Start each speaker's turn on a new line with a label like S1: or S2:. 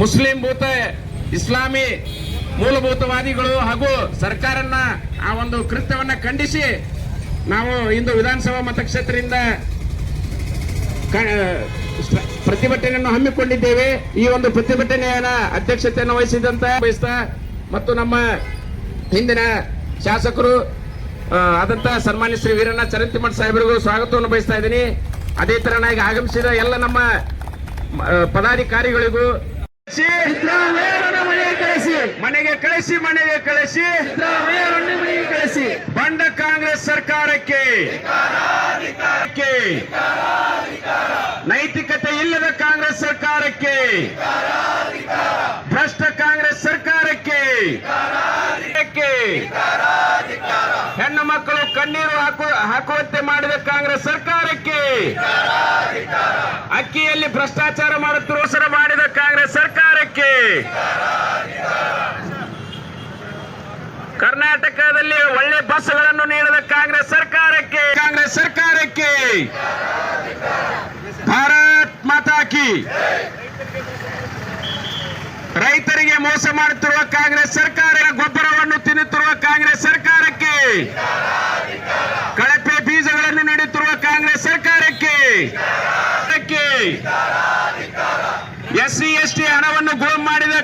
S1: Muslim ಭೂತ, ಇಸ್ಲಾಮಿ ಮೂಲಭೂತವಾದಿಗಳು ಹಾಗೂ ಸರ್ಕಾರನ್ನ ಆ ಒಂದು ಕೃತ್ಯವನ್ನ ಖಂಡಿಸಿ ನಾವು ಇಂದು ವಿಧಾನಸಭಾ ಮತಕ್ಷೇತ್ರದಿಂದ ಪ್ರತಿಭಟನೆಯನ್ನು ಹಮ್ಮಿಕೊಂಡಿದ್ದೇವೆ. ಈ ಒಂದು ಪ್ರತಿಭಟನೆಯ ಅಧ್ಯಕ್ಷತೆಯನ್ನು ವಹಿಸಿದಂತ ಮತ್ತು ನಮ್ಮ ಹಿಂದಿನ ಶಾಸಕರು ಆದಂತ ಸನ್ಮಾನ್ಯ ಶ್ರೀ ವೀರಣ್ಣ ಚರಂತಿಮಠ ಸಾಹೇಬರಿಗೂ ಸ್ವಾಗತವನ್ನು ಬಯಸ್ತಾ ಇದ್ದೀನಿ. ಅದೇ ತರನಾಗಿ ಆಗಮಿಸಿದ ಎಲ್ಲ ನಮ್ಮ ಪದಾಧಿಕಾರಿಗಳಿಗೂ ಮನೆಗೆ ಕಳಿಸಿ ಮನೆಗೆ ಕಳಿಸಿ. ಕಳಿಸಿ ಬಂಡ ಕಾಂಗ್ರೆಸ್ ಸರ್ಕಾರಕ್ಕೆ. ಕ್ಕೆ. ನೈತಿಕತೆ ಇಲ್ಲದ ಕಾಂಗ್ರೆಸ್ ಸರ್ಕಾರಕ್ಕೆ. ಭ್ರಷ್ಟ ಕಾಂಗ್ರೆಸ್ ಸರ್ಕಾರಕ್ಕೆ. ಕ್ಕೆ. ಹೆಣ್ಣು ಮಕ್ಕಳು ಕಣ್ಣೀರು ಹಾಕು, ಹಾಕುವಂತೆ ಮಾಡಿದ ಕಾಂಗ್ರೆಸ್ ಸರ್ಕಾರಕ್ಕೆ ಅಕ್ಕಿಯಲ್ಲಿ ಭ್ರಷ್ಟಾಚಾರ ಮಾಡುತ್ತಿರುವ ಮಾಡಿದ ಕಾಂಗ್ರೆಸ್ ಸರ್ಕಾರಕ್ಕೆ ಕರ್ನಾಟಕದಲ್ಲಿ ಒಳ್ಳೆ ಬಸ್ಗಳನ್ನು ನೀಡಿದ ಕಾಂಗ್ರೆಸ್ ಸರ್ಕಾರಕ್ಕೆ ಕಾಂಗ್ರೆಸ್ ಸರ್ಕಾರಕ್ಕೆ ಭಾರತ್ ಮಾತಾಕಿ ರೈತರಿಗೆ ಮೋಸ ಮಾಡುತ್ತಿರುವ ಕಾಂಗ್ರೆಸ್ ಸರ್ಕಾರ, ಗೊಬ್ಬರವನ್ನು ತಿನ್ನುತ್ತಿರುವ ಕಾಂಗ್ರೆಸ್ ಸರ್ಕಾರಕ್ಕೆ ಕಳಪೆ ಬೀಜಗಳನ್ನು ನೀಡುತ್ತಿರುವ ಕಾಂಗ್ರೆಸ್ ಸರ್ಕಾರಕ್ಕೆ. ಎಸ್ಸಿ ಎಸ್ ಟಿ ಹಣವನ್ನು ಗುಮ್ ಮಾಡಿದ